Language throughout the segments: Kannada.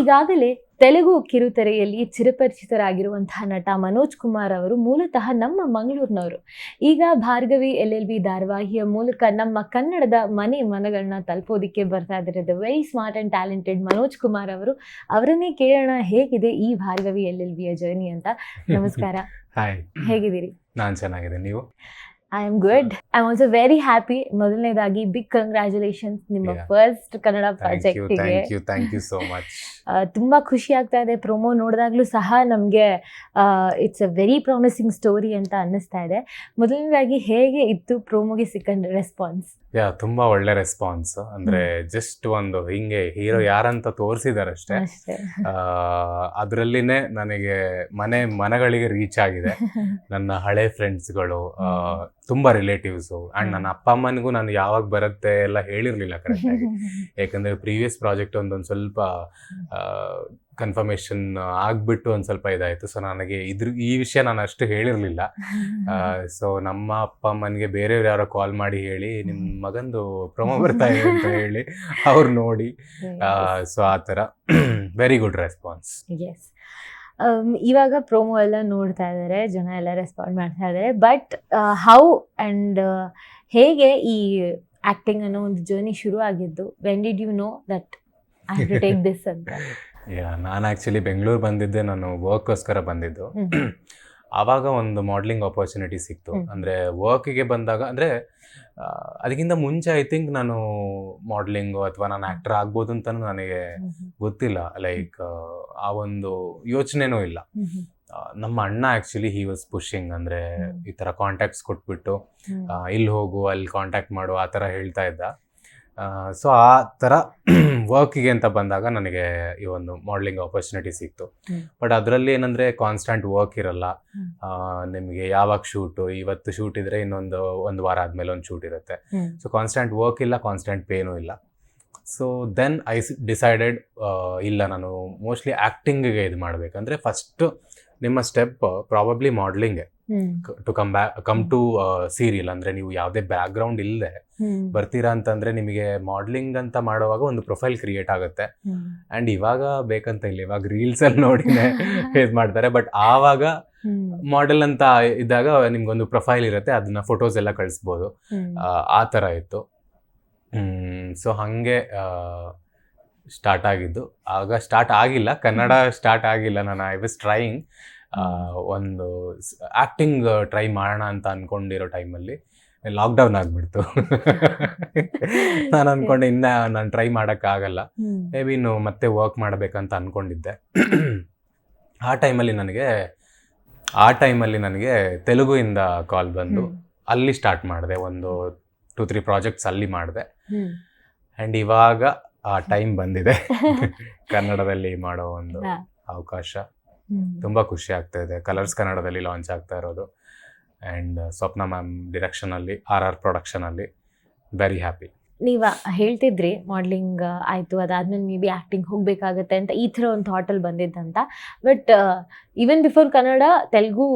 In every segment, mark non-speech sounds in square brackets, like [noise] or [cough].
ಈಗಾಗಲೇ ತೆಲುಗು ಕಿರುತೆರೆಯಲ್ಲಿ ಚಿರಪರಿಚಿತರಾಗಿರುವಂತಹ ನಟ ಮನೋಜ್ ಕುಮಾರ್ ಅವರು ಮೂಲತಃ ನಮ್ಮ ಮಂಗಳೂರಿನವರು. ಈಗ ಭಾರ್ಗವಿ ಎಲ್ ಎಲ್ ಬಿ ಧಾರಾವಾಹಿಯ ಮೂಲಕ ನಮ್ಮ ಕನ್ನಡದ ಮನೆ ಮನಗಳನ್ನ ತಲುಪೋದಿಕ್ಕೆ ಬರ್ತಾ ಇದ್ದಾರೆ. The very smart and talented Manoj Kumar ಅವರು. ಅವರನ್ನೇ ಕೇಳೋಣ ಹೇಗಿದೆ ಈ ಭಾರ್ಗವಿ ಎಲ್ ಎಲ್ ಬಿಯ ಜರ್ನಿ ಅಂತ? ನಮಸ್ಕಾರ. [laughs] ಹೇಗಿದ್ದೀರಿ? ನಾನು ಚೆನ್ನಾಗಿದೆ ನೀವು? I am good I am also very happy ಮೊದಲನೇದಾಗಿ ಬಿಗ್ ಕಂಗ್ರ್ಯಾಚುಲೇಷನ್ಸ್ ನಿಮ್ಮ ಫಸ್ಟ್ ಕನ್ನಡ ಪ್ರಾಜೆಕ್ಟ್ ಪ್ರಾಜೆಕ್ಟಿಗೆ ಸೋ ಮಚ್ ತುಂಬಾ ಖುಷಿ ಆಗ್ತಾ ಇದೆ. ಪ್ರೊಮೋ ನೋಡಿದಾಗ್ಲೂ ಸಹ ನಮಗೆ it's a very promising story ಅಂತ ಅನ್ನಿಸ್ತಾ ಇದೆ. ಮೊದಲನೇದಾಗಿ ಹೇಗೆ ಇತ್ತು ಪ್ರೊಮೋಗೆ ಸಿಕ್ಕ ರೆಸ್ಪಾನ್ಸ್ ಯಾ ತುಂಬಾ ಒಳ್ಳೆ ರೆಸ್ಪಾನ್ಸ್ ಅಂದ್ರೆ ಜಸ್ಟ್ ಒಂದು ಹಿಂಗೆ ಹೀರೋ ಯಾರಂತ ತೋರಿಸಿದಾರಷ್ಟೇ. ಅಷ್ಟೇ. ಅದರಲ್ಲಿನೇ ನನಗೆ ಮನೆ ಮನಗಳಿಗೆ ರೀಚ್ ಆಗಿದೆ. [laughs] ನನ್ನ ಹಳೆ ಫ್ರೆಂಡ್ಸ್ಗಳು ತುಂಬಾ ರಿಲೇಟಿವ್ಸು ಅಂಡ್ ನನ್ನ ಅಪ್ಪ ಅಮ್ಮನಿಗೂ ನಾನು ಯಾವಾಗ ಬರುತ್ತೆ ಎಲ್ಲ ಹೇಳಿರ್ಲಿಲ್ಲ ಕರೆಕ್ಟಾಗಿ ಯಾಕಂದ್ರೆ ಪ್ರೀವಿಯಸ್ ಪ್ರಾಜೆಕ್ಟ್ ಒಂದೊಂದು ಸ್ವಲ್ಪ ಕನ್ಫರ್ಮೇಶನ್ ಆಗ್ಬಿಟ್ಟು ಒಂದು ಸ್ವಲ್ಪ ಇದಾಯಿತು. ಸೊ ನನಗೆ ಇದ್ರ ಈ ವಿಷಯ ನಾನು ಅಷ್ಟು ಹೇಳಿರ್ಲಿಲ್ಲ. ಸೊ ನಮ್ಮ ಅಪ್ಪ ಅಮ್ಮನಿಗೆ ಬೇರೆಯವ್ರು ಯಾರೋ ಕಾಲ್ ಮಾಡಿ ಹೇಳಿ ನಿಮ್ಮ ಮಗಂದು ಪ್ರೊಮೋ ಬರ್ತಾ ಇದೆ ಅಂತ ಹೇಳಿ ಅವ್ರು ನೋಡಿ. ಸೊ ಆ ಥರ. ವೆರಿ ಗುಡ್ ರೆಸ್ಪಾನ್ಸ್ ಎಸ್ ಇವಾಗ ಪ್ರೋಮೋ ಎಲ್ಲ ನೋಡ್ತಾ ಇದ್ದಾರೆ ಜನ ಎಲ್ಲ ರೆಸ್ಪಾಂಡ್ ಮಾಡ್ತಾ ಇದ್ದಾರೆ ಬಟ್ ಹೌ ಆ್ಯಂಡ್ ಹೇಗೆ ಈ ಆ್ಯಕ್ಟಿಂಗ್ ಅನ್ನೋ ಒಂದು ಜರ್ನಿ ಶುರು ಆಗಿದ್ದು when did you know that I to take this ಅಂತ? ನಾನು ಆ್ಯಕ್ಚುಲಿ ಬೆಂಗಳೂರು ಬಂದಿದ್ದೆ ನಾನು ವರ್ಕ್ಗೋಸ್ಕರ ಬಂದಿದ್ದು. ಆವಾಗ ಒಂದು ಮಾಡ್ಲಿಂಗ್ ಅಪರ್ಚುನಿಟಿ ಸಿಕ್ತು. ಅಂದರೆ ವರ್ಕಿಗೆ ಬಂದಾಗ ಅಂದರೆ ಅದಕ್ಕಿಂತ ಮುಂಚೆ ಐ ಥಿಂಕ್ ನಾನು ಮಾಡ್ಲಿಂಗು ಅಥವಾ ನಾನು ಆ್ಯಕ್ಟರ್ ಆಗ್ಬೋದು ಅಂತ ನನಗೆ ಗೊತ್ತಿಲ್ಲ. ಲೈಕ್ ಆ ಒಂದು ಯೋಚನೆನೂ ಇಲ್ಲ. ನಮ್ಮ ಅಣ್ಣ ಆ್ಯಕ್ಚುಲಿ ಹಿ ವಾಸ್ ಪುಷಿಂಗ್ ಅಂದರೆ ಈ ಥರ ಕಾಂಟ್ಯಾಕ್ಟ್ಸ್ ಕೊಟ್ಬಿಟ್ಟು ಇಲ್ಲಿ ಹೋಗು ಅಲ್ಲಿ ಕಾಂಟ್ಯಾಕ್ಟ್ ಮಾಡು ಆ ಥರ ಹೇಳ್ತಾ ಇದ್ದ. ಸೊ ಆ ಥರ ವರ್ಕಿಗೆ [clears throat] ಅಂತ ಬಂದಾಗ ನನಗೆ ಈ ಒಂದು ಮಾಡಲಿಂಗ್ ಆಪರ್ಚುನಿಟಿ ಸಿಕ್ತು. ಬಟ್ ಅದರಲ್ಲಿ ಏನಂದರೆ ಕಾನ್ಸ್ಟಂಟ್ ವರ್ಕ್ ಇರಲ್ಲ. ನಿಮಗೆ ಯಾವಾಗ ಶೂಟು ಇವತ್ತು ಶೂಟ್ ಇದ್ರೆ ಇನ್ನೊಂದು ಒಂದು ವಾರ ಆದಮೇಲೆ ಒಂದು ಶೂಟ್ ಇರುತ್ತೆ. ಸೊ ಕಾನ್ಸ್ಟಂಟ್ ವರ್ಕ್ ಇಲ್ಲ ಕಾನ್ಸ್ಟಂಟ್ ಪೇನೂ ಇಲ್ಲ. ಸೊ ದೆನ್ ಐ ಡಿಸೈಡೆಡ್ ಇಲ್ಲ ನಾನು ಮೋಸ್ಟ್ಲಿ ಆ್ಯಕ್ಟಿಂಗಿಗೆ ಇದು ಮಾಡಬೇಕಂದ್ರೆ ಫಸ್ಟ್ ನಿಮ್ಮ step probably ಮಾಡ್ಲಿಂಗೆ to come back come to serial ಅಂದ್ರೆ ನೀವು ಯಾವುದೇ ಬ್ಯಾಕ್ಗ್ರೌಂಡ್ ಇಲ್ಲದೆ ಬರ್ತೀರಾ ಅಂತಂದ್ರೆ ನಿಮಗೆ ಮಾಡ್ಲಿಂಗ್ ಅಂತ ಮಾಡುವಾಗ ಒಂದು ಪ್ರೊಫೈಲ್ ಕ್ರಿಯೇಟ್ ಆಗುತ್ತೆ. ಅಂಡ್ ಇವಾಗ ಬೇಕಂತ ಇಲ್ಲ. ಇವಾಗ ರೀಲ್ಸಲ್ಲಿ ನೋಡಿನೇ [laughs] ಇದು ಮಾಡ್ತಾರೆ. ಬಟ್ ಆವಾಗ ಮಾಡೆಲ್ ಅಂತ ಇದ್ದಾಗ ನಿಮ್ಗೊಂದು ಪ್ರೊಫೈಲ್ ಇರುತ್ತೆ. ಅದನ್ನ ಫೋಟೋಸ್ ಎಲ್ಲ ಕಳಿಸ್ಬೋದು. ಆ, ತರ ಥರ ಇತ್ತು. ಸೊ ಹಾಗೆ ಸ್ಟಾರ್ಟ್ ಆಗಿದ್ದು. ಆಗ ಸ್ಟಾರ್ಟ್ ಆಗಿಲ್ಲ. ಕನ್ನಡ ಸ್ಟಾರ್ಟ್ ಆಗಿಲ್ಲ. ನಾನು ಐ ವಾಸ್ ಟ್ರೈಯಿಂಗ್ ಒಂದು ಆ್ಯಕ್ಟಿಂಗ್ ಟ್ರೈ ಮಾಡೋಣ ಅಂತ ಅಂದ್ಕೊಂಡಿರೋ ಟೈಮಲ್ಲಿ ಲಾಕ್ಡೌನ್ ಆಗಿಬಿಡ್ತು. [laughs] ನಾನು ಅಂದ್ಕೊಂಡೆ ಇನ್ನು ನಾನು ಟ್ರೈ ಮಾಡೋಕ್ಕಾಗಲ್ಲ ಮೇ ಬಿ ಇನ್ನು ಮತ್ತೆ ವರ್ಕ್ ಮಾಡಬೇಕಂತ ಅಂದ್ಕೊಂಡಿದ್ದೆ [clears throat] ಆ ಟೈಮಲ್ಲಿ ನನಗೆ ಆ ಟೈಮಲ್ಲಿ ನನಗೆ ತೆಲುಗುಯಿಂದ ಕಾಲ್ ಬಂದು ಅಲ್ಲಿ ಸ್ಟಾರ್ಟ್ ಮಾಡಿದೆ. ಒಂದು ಟೂ ತ್ರೀ ಪ್ರಾಜೆಕ್ಟ್ಸ್ ಅಲ್ಲಿ ಮಾಡಿದೆ. ಆ್ಯಂಡ್ ಇವಾಗ ಆ ಟೈಮ್ ಬಂದಿದೆ. [laughs] ಕನ್ನಡದಲ್ಲಿ ಮಾಡೋ ಒಂದು ಅವಕಾಶ. ತುಂಬ ಖುಷಿ ಆಗ್ತಾ ಇದೆ. ಕಲರ್ಸ್ ಕನ್ನಡದಲ್ಲಿ ಲಾಂಚ್ ಆಗ್ತಾ ಇರೋದು. ಆ್ಯಂಡ್ ಸ್ವಪ್ನ ಮ್ಯಾಮ್ ಡಿರೆಕ್ಷನಲ್ಲಿ ಆರ್ ಆರ್ ಪ್ರೊಡಕ್ಷನಲ್ಲಿ ವೆರಿ ಹ್ಯಾಪಿ ನೀವ ಹೇಳ್ತಿದ್ರಿ ಮಾಡ್ಲಿಂಗ್ ಆಯ್ತು ಅದಾದ್ಮೇಲೆ ಮೇ ಬಿ ಆ್ಯಕ್ಟಿಂಗ್ ಹೋಗಬೇಕಾಗತ್ತೆ ಅಂತ ಈ ಥರ ಒಂದು ಥಾಟಲ್ಲಿ ಬಂದಿದ್ದಂತ. But even before Kannada Telugu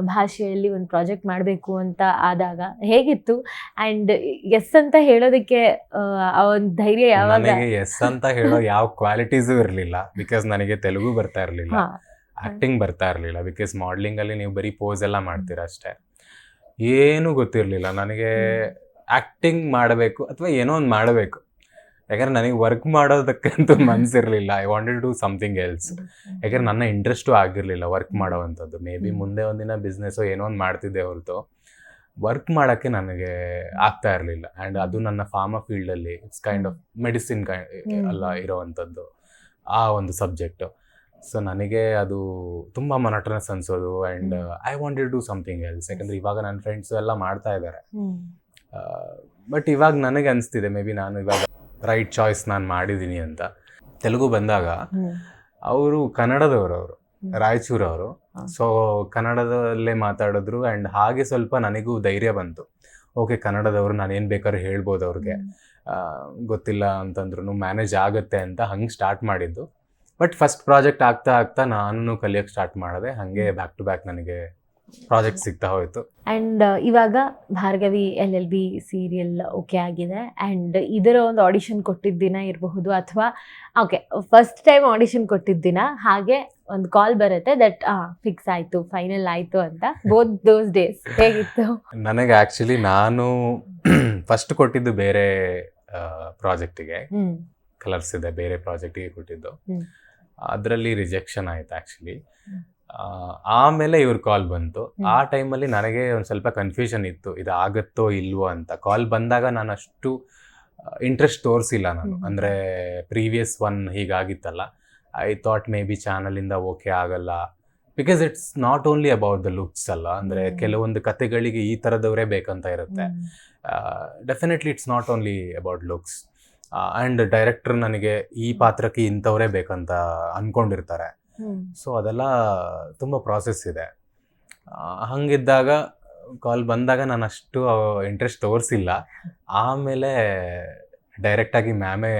ಭಾಷೆಯಲ್ಲಿ ಒಂದು ಪ್ರಾಜೆಕ್ಟ್ ಮಾಡಬೇಕು ಅಂತ ಆದಾಗ ಹೇಗಿತ್ತು? ಆ್ಯಂಡ್ ಎಸ್ ಅಂತ ಹೇಳೋದಕ್ಕೆ ಆ, ಒಂದು ಧೈರ್ಯ ಯಾವಾಗ? ಎಸ್ ಅಂತ ಹೇಳೋ ಯಾವ ಕ್ವಾಲಿಟೀಸು ಇರಲಿಲ್ಲ. ಬಿಕಾಸ್ ನನಗೆ ತೆಲುಗು ಬರ್ತಾ ಇರಲಿಲ್ಲ. ಆ್ಯಕ್ಟಿಂಗ್ ಬರ್ತಾ ಇರಲಿಲ್ಲ. ಬಿಕಾಸ್ ಮಾಡ್ಲಿಂಗಲ್ಲಿ ನೀವು ಬರೀ ಪೋಸ್ ಎಲ್ಲ ಮಾಡ್ತೀರಾ ಅಷ್ಟೇ. ಏನೂ ಗೊತ್ತಿರಲಿಲ್ಲ. ನನಗೆ ಆಕ್ಟಿಂಗ್ ಮಾಡಬೇಕು ಅಥವಾ ಏನೋ ಒಂದು ಮಾಡಬೇಕು. ಯಾಕಂದ್ರೆ ನನಗೆ ವರ್ಕ್ ಮಾಡೋದಕ್ಕಂತೂ ಮನಸ್ಸಿರಲಿಲ್ಲ I wanted to something else ಯಾಕಂದ್ರೆ ನನ್ನ ಇಂಟ್ರೆಸ್ಟು ಆಗಿರಲಿಲ್ಲ ವರ್ಕ್ ಮಾಡೋವಂಥದ್ದು. ಮೇ ಬಿ ಮುಂದೆ ಒಂದಿನ ಬಿಸ್ನೆಸ್ಸು ಏನೋ ಒಂದು ಮಾಡ್ತಿದ್ದೆ ಹೊರತು. ವರ್ಕ್ ಮಾಡೋಕ್ಕೆ ನನಗೆ ಆಗ್ತಾ ಇರಲಿಲ್ಲ. ಆ್ಯಂಡ್ ಅದು ನನ್ನ ಫಾರ್ಮಾ ಫೀಲ್ಡಲ್ಲಿ ಇಟ್ಸ್ ಕೈಂಡ್ ಆಫ್ ಮೆಡಿಸಿನ್ ಕೈ ಅಲ್ಲ ಇರೋವಂಥದ್ದು. ಆ ಒಂದು ಸಬ್ಜೆಕ್ಟು ಸೊ ನನಗೆ ಅದು ತುಂಬ ಮನಟನಸ್ ಅನ್ಸೋದು. And I wanted do something else ಯಾಕಂದ್ರೆ ಇವಾಗ ನನ್ನ ಫ್ರೆಂಡ್ಸು ಎಲ್ಲ ಮಾಡ್ತಾ ಇದ್ದಾರೆ. ಬಟ್ ಇವಾಗ ನನಗೆ ಅನಿಸ್ತಿದೆ ಮೇ ಬಿ ನಾನು ಇವಾಗ ರೈಟ್ ಚಾಯ್ಸ್ ನಾನು ಮಾಡಿದ್ದೀನಿ ಅಂತ. ತೆಲುಗು ಬಂದಾಗ ಅವರು ಕನ್ನಡದವರು ಅವರು ರಾಯಚೂರು ರಾಯಚೂರವರು. ಸೊ ಕನ್ನಡದಲ್ಲೇ ಮಾತಾಡಿದ್ರು ಆ್ಯಂಡ್ ಹಾಗೆ ಸ್ವಲ್ಪ ನನಗೂ ಧೈರ್ಯ ಬಂತು. ಓಕೆ ಕನ್ನಡದವರು ನಾನು ಏನು ಬೇಕಾದ್ರೂ ಹೇಳ್ಬೋದು ಅವ್ರಿಗೆ. ಗೊತ್ತಿಲ್ಲ ಅಂತಂದ್ರೂ ಮ್ಯಾನೇಜ್ ಆಗುತ್ತೆ ಅಂತ ಹಂಗೆ ಸ್ಟಾರ್ಟ್ ಮಾಡಿದ್ದು. ಬಟ್ ಫಸ್ಟ್ ಪ್ರಾಜೆಕ್ಟ್ ಆಗ್ತಾ ಆಗ್ತಾ ನಾನು ಕಲಿಯೋಕ್ಕೆ ಸ್ಟಾರ್ಟ್ ಮಾಡಿದೆ. ಹಾಗೆ ಬ್ಯಾಕ್ ಟು ಬ್ಯಾಕ್ ನನಗೆ ಪ್ರಾಜೆಕ್ಟ್ ಸಿಗ್ತಾ ಹೋಯಿತು. ಅಂಡ್ ಇವಾಗ Bhargavi L L B serial okay ಆಗಿದೆ. ಅಂಡ್ ಇದರ ಒಂದು ಆಡಿಷನ್ ಕೊಟ್ಟಿದ್ದ ದಿನ ಇರಬಹುದು ಅಥವಾ ಓಕೆ ಫಸ್ಟ್ ಟೈಮ್ ಆಡಿಷನ್ ಕೊಟ್ಟಿದ್ದ ದಿನ ಹಾಗೆ ಒಂದು ಕಾಲ್ ಬರುತ್ತೆ ದಟ್ ಫಿಕ್ಸ್ ಆಯ್ತು ಫೈನಲ್ ಆಯ್ತು ಅಂತ. ಬೋತ್ ದೋಸ್ ಡೇಸ್ ಹೇಗಿತ್ತು? ನನಗೆ ಆ್ಯಕ್ಚುಲಿ ನಾನು [clears throat] ಫಸ್ಟ್ ಕೊಟ್ಟಿದ್ದು ಬೇರೆ ಪ್ರಾಜೆಕ್ಟಿಗೆ ಕಲರ್ಸ್ ಇದೆ ಬೇರೆ ಪ್ರಾಜೆಕ್ಟಿಗೆ ಕೊಟ್ಟಿದ್ದು. ಅದರಲ್ಲಿ ರಿಜೆಕ್ಷನ್ ಆಯ್ತು ಆ್ಯಕ್ಚುಲಿ ಹ್ಮ್. ಆಮೇಲೆ ಇವ್ರ ಕಾಲ್ ಬಂತು. ಆ ಟೈಮಲ್ಲಿ ನನಗೆ ಒಂದು ಸ್ವಲ್ಪ ಕನ್ಫ್ಯೂಷನ್ ಇತ್ತು ಇದು ಆಗುತ್ತೋ ಇಲ್ವೋ ಅಂತ ಕಾಲ್ ಬಂದಾಗ ನಾನು ಅಷ್ಟು ಇಂಟ್ರೆಸ್ಟ್ ತೋರಿಸಿಲ್ಲ ನಾನು. ಅಂದರೆ ಪ್ರೀವಿಯಸ್ ಒನ್ ಹೀಗಾಗಿತ್ತಲ್ಲ ಐ ಥಾಟ್ ಮೇ ಬಿ ಚಾನಲಿಂದ ಓಕೆ ಆಗಲ್ಲ because it's not only about the looks ಅಲ್ಲ ಅಂದರೆ. ಕೆಲವೊಂದು ಕತೆಗಳಿಗೆ ಈ ಥರದವರೇ ಬೇಕಂತ ಇರುತ್ತೆ. Definitely it's not only about looks and director ನನಗೆ ಈ ಪಾತ್ರಕ್ಕೆ ಇಂಥವರೇ ಬೇಕಂತ ಅಂದ್ಕೊಂಡಿರ್ತಾರೆ. ಸೊ ಅದೆಲ್ಲ ತುಂಬ ಪ್ರಾಸೆಸ್ ಇದೆ. ಹಾಗಿದ್ದಾಗ ಕಾಲ್ ಬಂದಾಗ ನಾನು ಅಷ್ಟು ಇಂಟ್ರೆಸ್ಟ್ ತೋರಿಸಿಲ್ಲ. ಆಮೇಲೆ ಡೈರೆಕ್ಟಾಗಿ ಮ್ಯಾಮೇ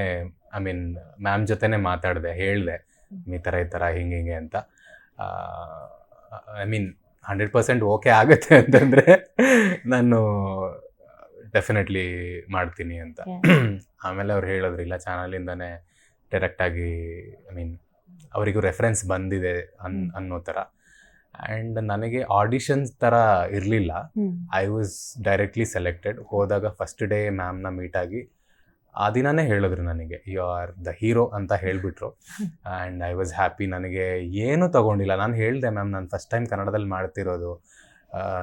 ಐ ಮೀನ್ ಮ್ಯಾಮ್ ಜೊತೆನೇ ಮಾತಾಡಿದೆ ಹೇಳಿದೆ ಈ ಥರ ಈ ಥರ ಹಿಂಗೆ ಹಿಂಗೆ ಅಂತ. I mean hundred percent okay ಆಗುತ್ತೆ [laughs] ಅಂತಂದರೆ ನಾನು ಡೆಫಿನೆಟ್ಲಿ ಮಾಡ್ತೀನಿ ಅಂತ. [clears throat] ಆಮೇಲೆ ಅವ್ರು ಹೇಳಿದ್ರು ಇಲ್ಲ ಚಾನಲಿಂದನೇ ಡೈರೆಕ್ಟಾಗಿ ಐ ಮೀನ್ ಅವರಿಗೂ ರೆಫರೆನ್ಸ್ ಬಂದಿದೆ ಅನ್ ಅನ್ನೋ ಥರ. ಆ್ಯಂಡ್ ನನಗೆ ಆಡಿಷನ್ಸ್ ಥರ ಇರಲಿಲ್ಲ. ಐ ವಾಸ್ ಡೈರೆಕ್ಟ್ಲಿ ಸೆಲೆಕ್ಟೆಡ್ ಹೋದಾಗ ಫಸ್ಟ್ ಡೇ ಮ್ಯಾಮ್ನ ಮೀಟ್ ಆಗಿ ಆ ದಿನನೇ ಹೇಳಿದ್ರು ನನಗೆ ಯು ಆರ್ ದ ಹೀರೋ ಅಂತ ಹೇಳಿಬಿಟ್ರು. ಆ್ಯಂಡ್ ಐ ವಾಸ್ ಹ್ಯಾಪಿ ನನಗೆ ಏನೂ ತಗೊಂಡಿಲ್ಲ. ನಾನು ಹೇಳಿದೆ ಮ್ಯಾಮ್ ನಾನು ಫಸ್ಟ್ ಟೈಮ್ ಕನ್ನಡದಲ್ಲಿ ಮಾಡ್ತಿರೋದು.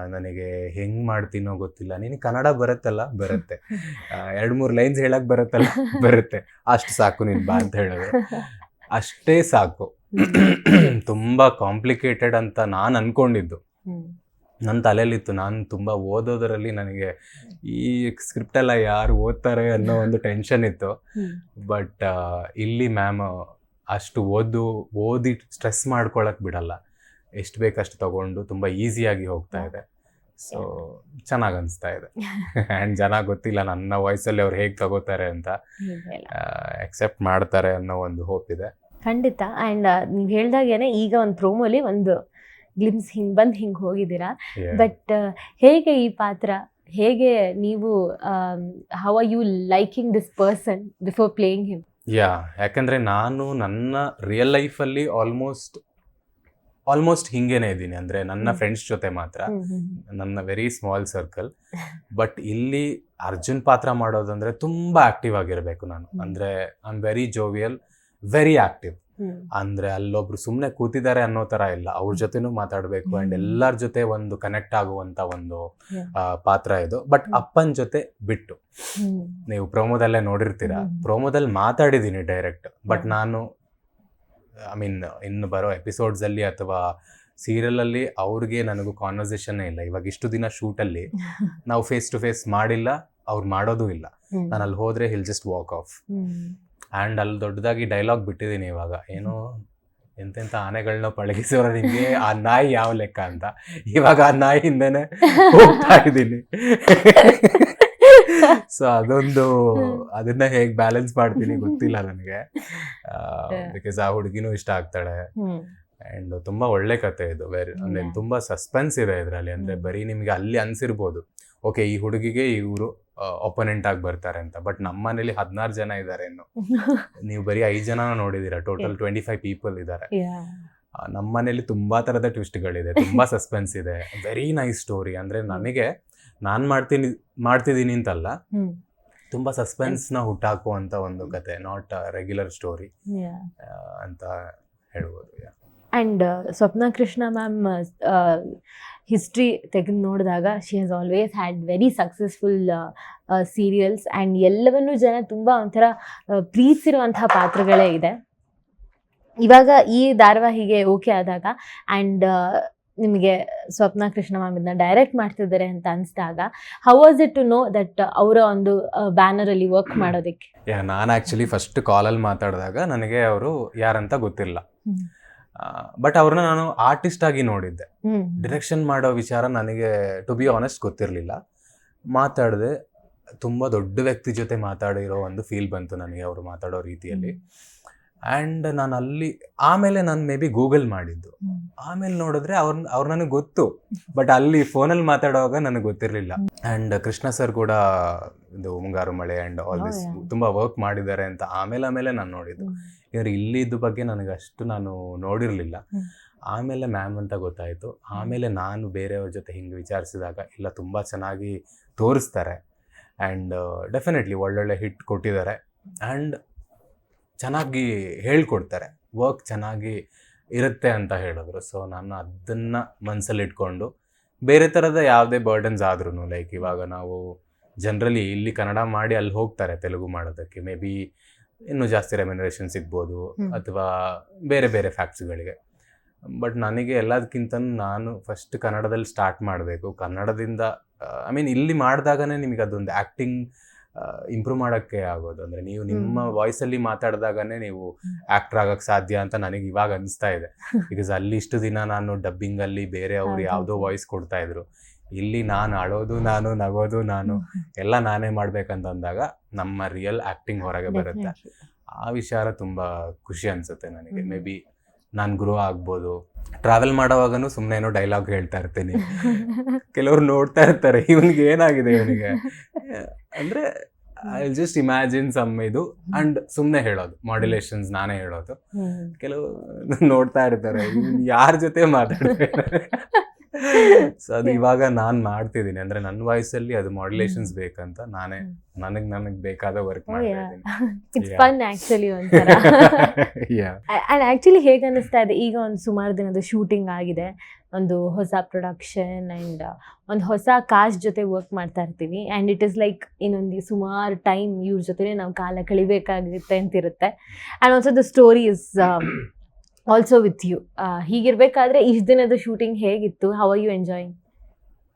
ನನಗೆ ಹೆಂಗೆ ಮಾಡ್ತೀನೋ ಗೊತ್ತಿಲ್ಲ. ನಿನಗೆ ಕನ್ನಡ ಬರುತ್ತಲ್ಲ? ಬರುತ್ತೆ. [laughs] ಎರಡು ಮೂರು ಲೈನ್ಸ್ ಹೇಳಕ್ಕೆ ಬರುತ್ತಲ್ಲ? ಬರುತ್ತೆ. ಅಷ್ಟು ಸಾಕು ನೀನು ಬಾ ಅಂತ ಹೇಳಿದ್ರು. [laughs] ಅಷ್ಟೇ ಸಾಕು. ತುಂಬ ಕಾಂಪ್ಲಿಕೇಟೆಡ್ ಅಂತ ನಾನು ಅಂದ್ಕೊಂಡಿದ್ದು. ನನ್ನ ತಲೆಯಲ್ಲಿತ್ತು. ನಾನು ತುಂಬ ಓದೋದರಲ್ಲಿ ನನಗೆ ಈ ಸ್ಕ್ರಿಪ್ಟೆಲ್ಲ ಯಾರು ಓದ್ತಾರೆ ಅನ್ನೋ ಒಂದು ಟೆನ್ಷನ್ ಇತ್ತು. ಬಟ್ ಇಲ್ಲಿ ಮ್ಯಾಮ್ ಅಷ್ಟು ಓದು ಓದಿ ಸ್ಟ್ರೆಸ್ ಮಾಡ್ಕೊಳಕ್ ಬಿಡಲ್ಲ. ಎಷ್ಟು ಬೇಕಷ್ಟು ತಗೊಂಡು ತುಂಬ ಈಸಿಯಾಗಿ ಹೋಗ್ತಾ ಇದೆ. ಸೊ ಚೆನ್ನಾಗಿ ಅನಿಸ್ತಾ ಇದೆ. [laughs] ಆ್ಯಂಡ್ ಜನ ಗೊತ್ತಿಲ್ಲ ನನ್ನ ವಾಯ್ಸಲ್ಲಿ ಅವ್ರು ಹೇಗೆ ತಗೋತಾರೆ ಅಂತ. ಎಕ್ಸೆಪ್ಟ್ ಮಾಡ್ತಾರೆ ಅನ್ನೋ ಒಂದು ಹೋಪ್ ಇದೆ. ಖಂಡಿತ. ಆ್ಯಂಡ್ ನೀವು ಹೇಳ್ದಾಗೇನೆ ಈಗ ಒಂದು ಪ್ರೋಮೋಲಿ ಒಂದು ಗ್ಲಿಮ್ಸ್ ಹಿಂಗೆ ಬಂದು ಹಿಂಗೆ ಹೋಗಿದ್ದೀರಾ. ಬಟ್ ಹೇಗೆ ಈ ಪಾತ್ರ ಹೇಗೆ ನೀವು how are you liking this person before playing him yeah ಯಾಕಂದರೆ ನಾನು ನನ್ನ ರಿಯಲ್ ಲೈಫಲ್ಲಿ ಆಲ್ಮೋಸ್ಟ್ ಆಲ್ಮೋಸ್ಟ್ ಹಿಂಗೇನೆ ಇದ್ದೀನಿ. ಅಂದರೆ ನನ್ನ. ಫ್ರೆಂಡ್ಸ್ ಜೊತೆ ಮಾತ್ರ. ನನ್ನ ವೆರಿ ಸ್ಮಾಲ್ ಸರ್ಕಲ್ ಬಟ್ ಇಲ್ಲಿ ಅರ್ಜುನ್ ಪಾತ್ರ ಮಾಡೋದಂದ್ರೆ ತುಂಬ ಆಕ್ಟಿವ್ ಆಗಿರಬೇಕು ನಾನು. ಅಂದರೆ ಅಂದ್ರೆ I am very jovial very active ಅಂದ್ರೆ ಅಲ್ಲೊಬ್ರು ಸುಮ್ಮನೆ ಕೂತಿದ್ದಾರೆ ಅನ್ನೋ ತರ ಇಲ್ಲ. ಅವ್ರ ಜೊತೆನೂ ಮಾತಾಡ್ಬೇಕು ಅಂಡ್ ಎಲ್ಲಾರ್ ಜೊತೆ ಒಂದು ಕನೆಕ್ಟ್ ಆಗುವಂತ ಒಂದು ಪಾತ್ರ ಇದು. ಬಟ್ ಅಪ್ಪನ ಜೊತೆ ಬಿಟ್ಟು. ನೀವು ಪ್ರೋಮೋದಲ್ಲೇ ನೋಡಿರ್ತೀರಾ. ಪ್ರೋಮೋದಲ್ಲಿ ಮಾತಾಡಿದ್ದೀನಿ ಡೈರೆಕ್ಟ್ ಬಟ್. ನಾನು ಐ ಮೀನ್ ಇನ್ನು ಬರೋ ಎಪಿಸೋಡ್ಸ್ ಅಲ್ಲಿ ಅಥವಾ ಸೀರಿಯಲ್ ಅಲ್ಲಿ ಅವ್ರಿಗೆ ನನಗೂ ಕಾನ್ವರ್ಸೇಷನ್ ಇಲ್ಲ. ಇವಾಗ ಇಷ್ಟು ದಿನ ಶೂಟ್ ಅಲ್ಲಿ [laughs] ನಾವು ಫೇಸ್ ಟು ಫೇಸ್ ಮಾಡಿಲ್ಲ ಅವ್ರು ಮಾಡೋದು ಇಲ್ಲ. ನಾನು ಅಲ್ಲಿ ಹೋದ್ರೆ he'll just walk off and ಅಲ್ಲಿ ದೊಡ್ಡದಾಗಿ ಡೈಲಾಗ್ ಬಿಟ್ಟಿದ್ದೀನಿ ಇವಾಗ. ಏನು ಎಂತೆಂಥ ಆನೆಗಳನ್ನ ಪಳಗಿಸೋರ ನಿಮಗೆ ಆ ನಾಯಿ ಯಾವ ಲೆಕ್ಕ ಅಂತ. ಇವಾಗ ಆ ನಾಯಿ ಹಿಂದೆನೆ ಹೋಗ್ತಾ ಇದ್ದೀನಿ. ಸೊ ಅದೊಂದು ಅದನ್ನ ಹೇಗೆ ಬ್ಯಾಲೆನ್ಸ್ ಮಾಡ್ತೀನಿ ಗೊತ್ತಿಲ್ಲ [laughs] ನನಗೆ. ಬಿಕಾಸ್ ಆ ಹುಡುಗಿನೂ ಇಷ್ಟ ಆಗ್ತಾಳೆ. ಅಂಡ್ ತುಂಬಾ ಒಳ್ಳೆ ಕತೆ ಇದು. ವೆರಿ ಅಂದರೆ ತುಂಬ ಸಸ್ಪೆನ್ಸ್ ಇದೆ ಇದರಲ್ಲಿ. ಅಂದ್ರೆ ಹ್ಮ್. ಬರೀ ನಿಮಗೆ ಅಲ್ಲಿ ಅನಿಸಿರ್ಬೋದು. ಓಕೆ ಈ ಹುಡುಗಿಗೆ ಇವರು ಒಪೊನೆಂಟ್ ಆಗಿ ಬರ್ತಾರೆ ಅಂತ. ಬಟ್ ನಮ್ಮ ಮನೇಲಿ ಹದಿನಾರು ಜನ ಇದ್ದಾರೆ ಇನ್ನು. [laughs] ನೀವು ಬರೀ ಐದು ಜನ ನೋಡಿದ್ದೀರಾ ಟೋಟಲ್. ಟ್ವೆಂಟಿ ಫೈವ್ ಪೀಪಲ್ ಇದ್ದಾರೆ ನಮ್ಮ ಮನೇಲಿ ತುಂಬಾ ತರದ ಟ್ವಿಸ್ಟ್ಗಳಿದೆ ತುಂಬಾ ಸಸ್ಪೆನ್ಸ್ ಇದೆ. ವೆರಿ ನೈಸ್ ಸ್ಟೋರಿ ಅಂದ್ರೆ ನನಗೆ ನಾನು ಮಾಡ್ತೀನಿ ಮಾಡ್ತಿದ್ದೀನಿ ಅಂತಲ್ಲ. ತುಂಬಾ ಸಸ್ಪೆನ್ಸ್ನ ಹುಟ್ಟಾಕುವಂತ ಒಂದು ಕತೆ. ನಾಟ್ ರೆಗ್ಯುಲರ್ ಸ್ಟೋರಿ ಅಂತ ಹೇಳ್ಬೋದು. And Swapna Krishna ma'am history ತೆಗೆದು ನೋಡಿದಾಗ she has always had very successful serials and ಎಲ್ಲವನ್ನೂ ಜನ ತುಂಬ ಒಂಥರ ಆ, ಪ್ರೀತಿಸಿರುವಂತಹ ಪಾತ್ರಗಳೇ ಇದೆ. ಇವಾಗ ಈ ಧಾರಾವಾಹಿಗೆ ಓಕೆ ಆದಾಗ ಆ್ಯಂಡ್ ನಿಮಗೆ ಸ್ವಪ್ನ ಕೃಷ್ಣ ಮ್ಯಾಮ್ ಇದನ್ನ ಡೈರೆಕ್ಟ್ ಮಾಡ್ತಿದ್ದಾರೆ ಅಂತ ಅನಿಸಿದಾಗ how was it to know that ಅವರ ಒಂದು ಬ್ಯಾನರಲ್ಲಿ ವರ್ಕ್ ಮಾಡೋದಕ್ಕೆ? ನಾನು ಆ್ಯಕ್ಚುಲಿ ಫಸ್ಟ್ ಕಾಲಲ್ಲಿ ಮಾತಾಡಿದಾಗ ನನಗೆ ಅವರು ಯಾರಂತ ಗೊತ್ತಿಲ್ಲ. ಬಟ್ ಅವ್ರನ್ನ ನಾನು ಆರ್ಟಿಸ್ಟ್ ಆಗಿ ನೋಡಿದ್ದೆ. ಡಿರೆಕ್ಷನ್ ಮಾಡೋ ವಿಚಾರ ನನಗೆ ಟು ಬಿ ಆನೆಸ್ಟ್ ಗೊತ್ತಿರಲಿಲ್ಲ. ಮಾತಾಡಿದೆ ತುಂಬ ದೊಡ್ಡ ವ್ಯಕ್ತಿ ಜೊತೆ ಮಾತಾಡಿರೋ ಒಂದು ಫೀಲ್ ಬಂತು ನನಗೆ ಅವರು ಮಾತಾಡೋ ರೀತಿಯಲ್ಲಿ. ಆ್ಯಂಡ್ ನಾನು ಅಲ್ಲಿ ಆಮೇಲೆ ನಾನು ಮೇ ಬಿ ಗೂಗಲ್ ಮಾಡಿದ್ದು ಆಮೇಲೆ ನೋಡಿದ್ರೆ ಅವ್ರ ಅವ್ರು ನನಗೆ ಗೊತ್ತು. ಬಟ್ ಅಲ್ಲಿ ಫೋನಲ್ಲಿ ಮಾತಾಡುವಾಗ ನನಗೆ ಗೊತ್ತಿರಲಿಲ್ಲ. ಆ್ಯಂಡ್ ಕೃಷ್ಣ ಸರ್ ಕೂಡ ಇದು Mungaru Male and all this. ತುಂಬ ವರ್ಕ್ ಮಾಡಿದ್ದಾರೆ ಅಂತ ಆಮೇಲೆ ಆಮೇಲೆ ನಾನು ನೋಡಿದ್ದು. ಇವ್ರು ಇಲ್ಲಿದ್ದ ಬಗ್ಗೆ ನನಗೆ ಅಷ್ಟು ನಾನು ನೋಡಿರಲಿಲ್ಲ. ಆಮೇಲೆ ಮ್ಯಾಮ್ ಅಂತ ಗೊತ್ತಾಯಿತು. ಆಮೇಲೆ ನಾನು ಬೇರೆಯವ್ರ ಜೊತೆ ಹಿಂಗೆ ವಿಚಾರಿಸಿದಾಗ ಇಲ್ಲ ತುಂಬ ಚೆನ್ನಾಗಿ ತೋರಿಸ್ತಾರೆ. ಆ್ಯಂಡ್ ಡೆಫಿನೆಟ್ಲಿ ಒಳ್ಳೊಳ್ಳೆ ಹಿಟ್ ಕೊಟ್ಟಿದ್ದಾರೆ. ಆ್ಯಂಡ್ ಚೆನ್ನಾಗಿ ಹೇಳ್ಕೊಡ್ತಾರೆ. ವರ್ಕ್ ಚೆನ್ನಾಗಿ ಇರುತ್ತೆ ಅಂತ ಹೇಳಿದ್ರು. ಸೊ ನಾನು ಅದನ್ನು ಮನಸ್ಸಲ್ಲಿ ಇಟ್ಕೊಂಡು ಬೇರೆ ಥರದ ಯಾವುದೇ ಬರ್ಡನ್ಸ್ ಆದ್ರೂ ಲೈಕ್ ಇವಾಗ ನಾವು ಜನರಲಿ ಇಲ್ಲಿ ಕನ್ನಡ ಮಾಡಿ ಅಲ್ಲಿ ಹೋಗ್ತಾರೆ ತೆಲುಗು ಮಾಡೋದಕ್ಕೆ. ಮೇ ಬಿ ಇನ್ನೂ ಜಾಸ್ತಿ ರೆಮ್ಯುನರೇಷನ್ ಸಿಗ್ಬೋದು ಅಥವಾ ಬೇರೆ ಬೇರೆ ಫ್ಯಾಕ್ಟ್ಸ್ಗಳಿಗೆ ಬಟ್ ನನಗೆ ಎಲ್ಲದಕ್ಕಿಂತ ನಾನು ಫಸ್ಟ್ ಕನ್ನಡದಲ್ಲಿ ಸ್ಟಾರ್ಟ್ ಮಾಡಬೇಕು. ಕನ್ನಡದಿಂದ ಐ ಮೀನ್ ಇಲ್ಲಿ ಮಾಡಿದಾಗನೇ ನಿಮಗೆ ಅದೊಂದು ಆ್ಯಕ್ಟಿಂಗ್ ಇಂಪ್ರೂವ್ ಮಾಡೋಕ್ಕೆ ಆಗೋದು. ಅಂದರೆ ನೀವು ನಿಮ್ಮ ವಾಯ್ಸಲ್ಲಿ ಮಾತಾಡಿದಾಗನೇ ನೀವು ಆಕ್ಟರ್ ಆ್ಯಕ್ಟರ್ ಆಗೋಕ್ಕೆ ಸಾಧ್ಯ ಅಂತ ನನಗೆ ಇವಾಗ ಅನಿಸ್ತಾ ಇದೆ. ಬಿಕಾಸ್ ಅಲ್ಲಿ ಇಷ್ಟು ದಿನ ನಾನು ಡಬ್ಬಿಂಗಲ್ಲಿ ಬೇರೆ ಅವ್ರು ಯಾವುದೋ ವಾಯ್ಸ್ ಕೊಡ್ತಾ ಇದ್ರು. ಇಲ್ಲಿ ನಾನು ಅಳೋದು ನಾನು ನಗೋದು ನಾನು ಎಲ್ಲ ನಾನೇ ಮಾಡ್ಬೇಕಂತ ಅಂದಾಗ ನಮ್ಮ ರಿಯಲ್ ಆ್ಯಕ್ಟಿಂಗ್ ಹೊರಗೆ ಬರುತ್ತೆ. ಆ ವಿಚಾರ ತುಂಬ ಖುಷಿ ಅನಿಸುತ್ತೆ ನನಗೆ. ಮೇ ಬಿ ನಾನು ಗ್ರೋ ಆಗ್ಬೋದು. ಟ್ರಾವೆಲ್ ಮಾಡೋವಾಗನು ಸುಮ್ಮನೆ ಏನೋ ಡೈಲಾಗ್ ಹೇಳ್ತಾ ಇರ್ತೀನಿ. [laughs] ಕೆಲವರು ನೋಡ್ತಾ ಇರ್ತಾರೆ. ಇವನಿಗೆ ಏನಾಗಿದೆ ಇವನಿಗೆ? [laughs] ಅಂದ್ರೆ ಐ ಜಸ್ಟ್ ಇಮ್ಯಾಜಿನ್ ಸಮ್ ಇದು ಅಂಡ್ ಸುಮ್ಮನೆ ಹೇಳೋದು. ಮಾಡ್ಯುಲೇಷನ್ಸ್ ನಾನೇ ಹೇಳೋದು. ಕೆಲವು ನೋಡ್ತಾ ಇರ್ತಾರೆ. ಯಾರ ಜೊತೆ ಮಾತಾಡ್ತಾರೆ [laughs] [laughs] ಸೊ ಅದು ಇವಾಗ ನಾನು ಮಾಡ್ತಿದ್ದೀನಿ. ಅಂದ್ರೆ ನನ್ನ ವಾಯ್ಸಲ್ಲಿ ಅದು ಮಾಡ್ಯುಲೇಷನ್ಸ್ ಬೇಕಂತ ನಾನೇ. ನನಗ್ ನನಗ್ ಬೇಕಾದ ವರ್ಕ್ ಆಕ್ಚುಲಿ ಹೇಗೆ ಅನಿಸ್ತಾ ಇದೆ ಈಗ ಒಂದು ಸುಮಾರು ದಿನದ ಶೂಟಿಂಗ್ ಆಗಿದೆ. ಒಂದು ಹೊಸ ಪ್ರೊಡಕ್ಷನ್ ಅಂಡ್ ಒಂದು ಹೊಸ ಕಾಸ್ಟ್ ಜೊತೆ ವರ್ಕ್ ಮಾಡ್ತಾ ಇರ್ತೀವಿ. ಆ್ಯಂಡ್ ಇಟ್ ಇಸ್ ಲೈಕ್ ಇನ್ನೊಂದು ಸುಮಾರು ಟೈಮ್ ಇವ್ರ ಜೊತೆ ನಾವು ಕಾಲ ಕಳಿಬೇಕಾಗುತ್ತೆ ಅಂತಿರುತ್ತೆ. And also the story is also with you ಹೀಗಿರ್ಬೇಕಾದ್ರೆ ಇಷ್ಟು ದಿನದ ಶೂಟಿಂಗ್ ಹೇಗಿತ್ತು? How are you enjoying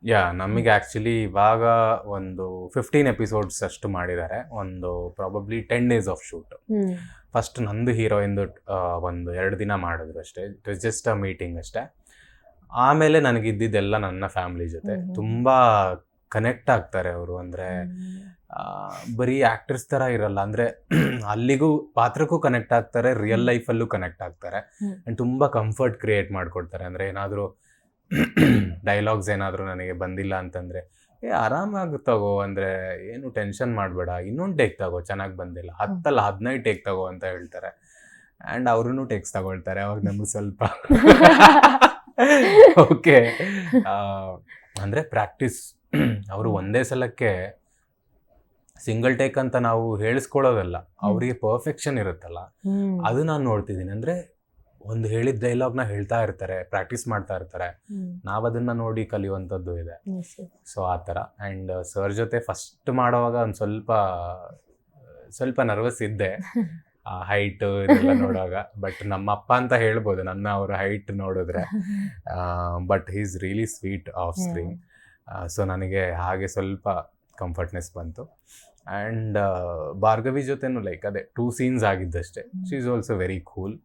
yeah ನಮಗೆ ಆ್ಯಕ್ಚುಲಿ ಇವಾಗ ಒಂದು ಫಿಫ್ಟೀನ್ ಎಪಿಸೋಡ್ಸ್ ಅಷ್ಟು ಮಾಡಿದ್ದಾರೆ ಒಂದು probably ten days of shoot first ನಂದು ಹೀರೋಯಿಂದು ಒಂದು ಎರಡು ದಿನ ಮಾಡಿದ್ರು ಅಷ್ಟೇ. It was just a meeting ಅಷ್ಟೇ. ಆಮೇಲೆ ನನಗಿದ್ದಿದ್ದೆಲ್ಲ ನನ್ನ ಫ್ಯಾಮಿಲಿ ಜೊತೆ. ತುಂಬ ಕನೆಕ್ಟ್ ಆಗ್ತಾರೆ ಅವರು ಅಂದರೆ ಬರೀ ಆಕ್ಟರ್ಸ್ ಥರ ಇರಲ್ಲ. ಅಂದರೆ [clears throat] ಅಲ್ಲಿಗೂ ಪಾತ್ರಕ್ಕೂ ಕನೆಕ್ಟ್ ಆಗ್ತಾರೆ ರಿಯಲ್ ಲೈಫಲ್ಲೂ ಕನೆಕ್ಟ್ ಆಗ್ತಾರೆ. ಅಂಡ್ ಆ್ಯಂಡ್ ತುಂಬ ಕಂಫರ್ಟ್ ಕ್ರಿಯೇಟ್ ಮಾಡಿಕೊಡ್ತಾರೆ. ಅಂದರೆ ಏನಾದರೂ ಡೈಲಾಗ್ಸ್ [clears throat] ಏನಾದರೂ ನನಗೆ ಬಂದಿಲ್ಲ ಅಂತಂದರೆ ಏ ಆರಾಮಾಗಿ ತಗೋ ಅಂದರೆ ಏನು ಟೆನ್ಷನ್ ಮಾಡಬೇಡ. ಇನ್ನೊಂದು ಟೇಕ್ ತಗೋ ಚೆನ್ನಾಗಿ ಬಂದಿಲ್ಲ. ಹತ್ತಲ್ಲ ಹದಿನೈದು ಟೇಕ್ ತಗೋ ಅಂತ ಹೇಳ್ತಾರೆ. ಆ್ಯಂಡ್ ಅವ್ರೂ ಟೇಕ್ಸ್ ತಗೊಳ್ತಾರೆ. ಅವಾಗ ನಮಗೆ ಸ್ವಲ್ಪ ಓಕೆ ಅಂದರೆ ಪ್ರಾಕ್ಟೀಸ್ ಅವರು ಒಂದೇ ಸಲಕ್ಕೆ ಸಿಂಗಲ್ ಟೇಕ್ ಅಂತ ನಾವು ಹೇಳಿಸ್ಕೊಳ್ಳೋದಲ್ಲ ಅವರಿಗೆ ಪರ್ಫೆಕ್ಷನ್ ಇರುತ್ತಲ್ಲ ಅದು ನಾನು ನೋಡ್ತಿದ್ದೀನಿ. ಅಂದ್ರೆ ಒಂದು ಹೇಳಿದ ಡೈಲಾಗ್ನ ಹೇಳ್ತಾ ಇರ್ತಾರೆ ಪ್ರಾಕ್ಟೀಸ್ ಮಾಡ್ತಾ ಇರ್ತಾರೆ. ನಾವು ಅದನ್ನ ನೋಡಿ ಕಲಿಯುವಂಥದ್ದು ಇದೆ. ಸೊ ಆ ಥರ. ಆ್ಯಂಡ್ ಸರ್ ಜೊತೆ ಫಸ್ಟ್ ಮಾಡುವಾಗ ಒಂದು ಸ್ವಲ್ಪ ಸ್ವಲ್ಪ ನರ್ವಸ್ ಇದ್ದೆ. [laughs] ಹೈಟ್ ಇದೆಲ್ಲ ನೋಡುವಾಗ. ಬಟ್ ನಮ್ಮ ಅಪ್ಪ ಅಂತ ಹೇಳ್ಬೋದು ನನ್ನ ಅವರ ಹೈಟ್ ನೋಡಿದ್ರೆ. But is really sweet off screen so ನನಗೆ ಹಾಗೆ ಸ್ವಲ್ಪ ಕಂಫರ್ಟ್ನೆಸ್ ಬಂತು. ಆ್ಯಂಡ್ ಭಾರ್ಗವಿ ಜೊತೆನೂ ಲೈಕ್ ಅದೇ two scenes ಆಗಿದ್ದಷ್ಟೇ. She is also very cool.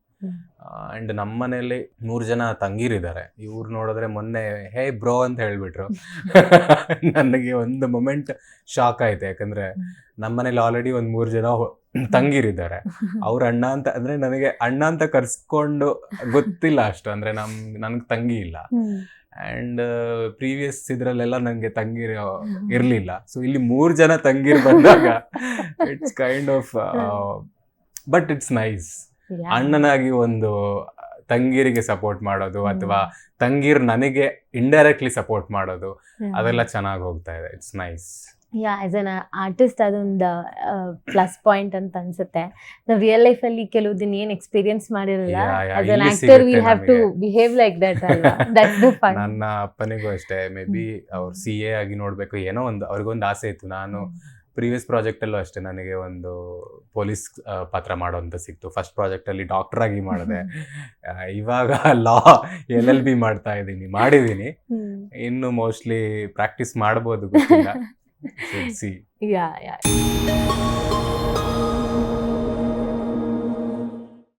And ನಮ್ಮ ಮನೇಲಿ ಮೂರು ಜನ ತಂಗಿರಿದ್ದಾರೆ. ಇವ್ರು ನೋಡಿದ್ರೆ ಮೊನ್ನೆ ಹೇ ಬ್ರೋ ಅಂತ ಹೇಳಿಬಿಟ್ರು. [laughs] ನನಗೆ ಒಂದು ಮೊಮೆಂಟ್ ಶಾಕ್ ಆಯಿತು. ಯಾಕಂದ್ರೆ ನಮ್ಮ ಮನೇಲಿ ಆಲ್ರೆಡಿ ಒಂದು ಮೂರು ಜನ ತಂಗಿರಿದ್ದಾರೆ. [laughs] ಅವ್ರ ಅಣ್ಣ ಅಂತ ಅಂದ್ರೆ ನನಗೆ ಅಣ್ಣ ಅಂತ ಕರ್ಸ್ಕೊಂಡು ಗೊತ್ತಿಲ್ಲ ಅಷ್ಟು. ಅಂದ್ರೆ ನಮ್ಮ ನನಗೆ ತಂಗಿ ಇಲ್ಲ. ಆ್ಯಂಡ್ ಪ್ರೀವಿಯಸ್ ಇದ್ರಲ್ಲೆಲ್ಲ ನನಗೆ ತಂಗಿರ ಇರಲಿಲ್ಲ. ಸೊ ಇಲ್ಲಿ ಮೂರು ಜನ ತಂಗೀರ್ ಬಂದಾಗ it's kind of but it's nice ಅಣ್ಣನಾಗಿ ಒಂದು ತಂಗಿರಿಗೆ ಸಪೋರ್ಟ್ ಮಾಡೋದು ಅಥವಾ ತಂಗಿರ್ ನನಗೆ ಇಂಡೈರೆಕ್ಟ್ಲಿ ಸಪೋರ್ಟ್ ಮಾಡೋದು ಅದೆಲ್ಲ ಚೆನ್ನಾಗಿ ಹೋಗ್ತಾ ಇದೆ. It's nice yeah as an artist ಅದೊಂದು ಪ್ಲಸ್ ಪಾಯಿಂಟ್ ಅಂತ ಅನ್ಸುತ್ತೆ. ನಾವು ರಿಯಲ್ ಲೈಫ್ ಅಲ್ಲಿ ಕೆಲವು ದಿನ ಏನ್ ಎಕ್ಸ್ಪೀರಿಯನ್ಸ್ ಮಾಡಿರಲ್ಲ as an actor we have to. Behave like that that that's the fun ನನ್ನ ಅಪ್ಪನಿಗೂ ಅಷ್ಟೇ ಮೇ ಬಿ ಅವ್ರು ಸಿ ಎ ಆಗಿ ನೋಡ್ಬೇಕು ಏನೋ ಒಂದು ಅವ್ರಿಗೊಂದು ಆಸೆ ಇತ್ತು. ನಾನು ಪ್ರೀವಿಯಸ್ ಪ್ರಾಜೆಕ್ಟಲ್ಲೂ ಅಷ್ಟೇ ನನಗೆ ಒಂದು ಪೊಲೀಸ್ ಪಾತ್ರ ಮಾಡೋಂತ ಸಿಕ್ತು. ಫಸ್ಟ್ ಪ್ರಾಜೆಕ್ಟಲ್ಲಿ ಡಾಕ್ಟರ್ ಆಗಿ ಮಾಡಿದೆ. [laughs] ಇವಾಗ ಲಾ ಎಲ್ ಎಲ್ ಬಿ ಮಾಡ್ತಾ ಇದ್ದೀನಿ ಮಾಡಿದ್ದೀನಿ. ಇನ್ನು ಮೋಸ್ಟ್ಲಿ ಪ್ರಾಕ್ಟೀಸ್ ಮಾಡ್ಬೋದು ಗೊತ್ತಿಲ್ಲ. [laughs] ಸಿ ಯಾ ಯಾ